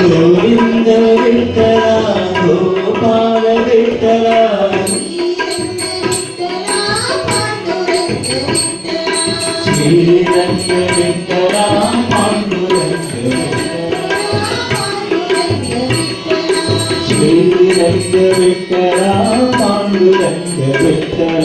గోవింద విఠల గోపాల విఠల శ్రీరంగ విఠల పాండురంగ శ్రీరంగ విఠల పాండురంగ విఠల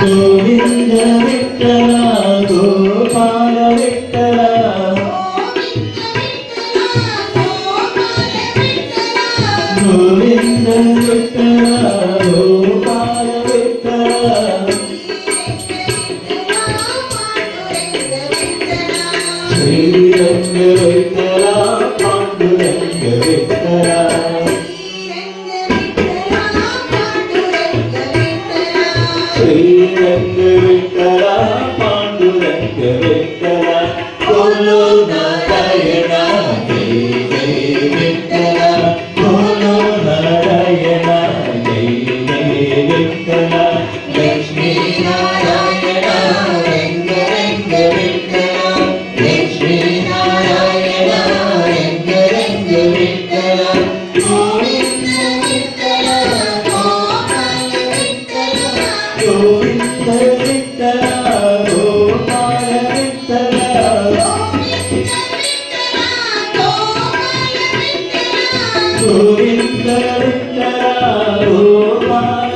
గోవింద విఠల గోపాల విఠల గోవింద విఠల గోపాల విఠల శ్రీరంగ విఠల శ్రీరంగ విఠల పాండురంగ విఠల బోలో నారాయణ జయ జయ విఠల బోలో నారాయణ జయ జయ విఠల లక్ష్మీ నారాయణ రంగ రంగ విఠల లక్ష్మీ నారాయణ రంగ రంగ విఠల విఠల గోవింద విఠల గోపాల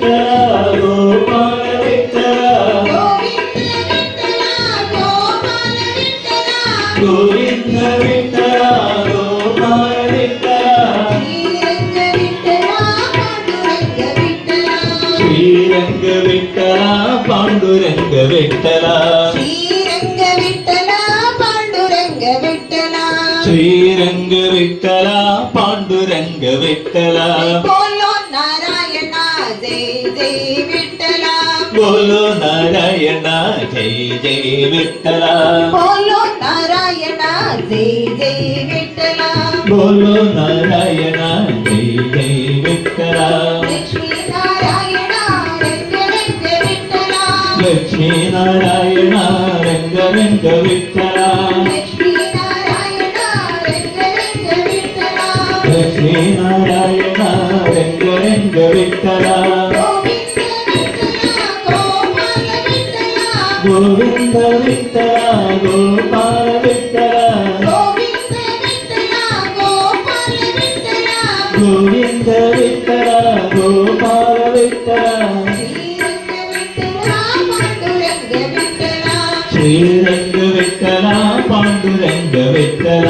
விட்டலா? ஸ்ரீரங்க விட்டலா பாண்டுரங்க விட்டலா. ஸ்ரீரங்க விட்டலா பாண்டுரங்க விட்டலா? போலோ நாராயணா ஜெய் ஜெய் விட்டலா. போலோ நாராயணா ஜெய் ஜெய் விட்டலா? போலோ நாராயணா ஜெய் ஜெய் விட்டலா. போலோ நாராயணா ஜெய் ஜெய் Vittala? లక్ష్మీ నారాయణ రంగ రంగ Vitthala Lakshmi Narayana Sriranga Vittala Panduranga Vittala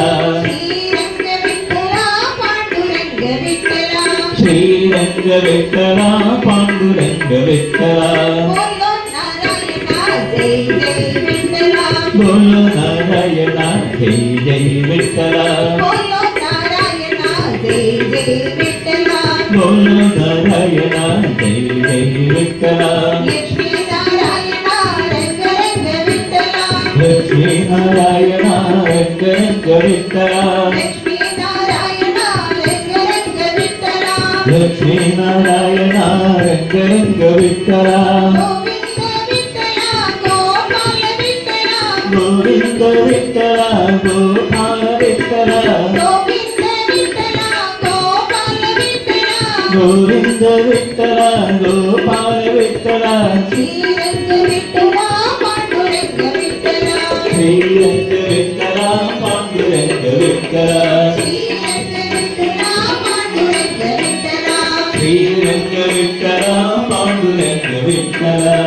Sriranga Vittala Panduranga Vittala బోలో నారాయణ జై జై విత్తల బోలో నారాయణ జై జై విత్తల విత్తర లక్ష్మీ నారాయణ రంగ రంగ విత్తర గోవింద విత్తర గోపాల విత్తర గోవింద విత్తర గోపాల విత్తర. Jericho.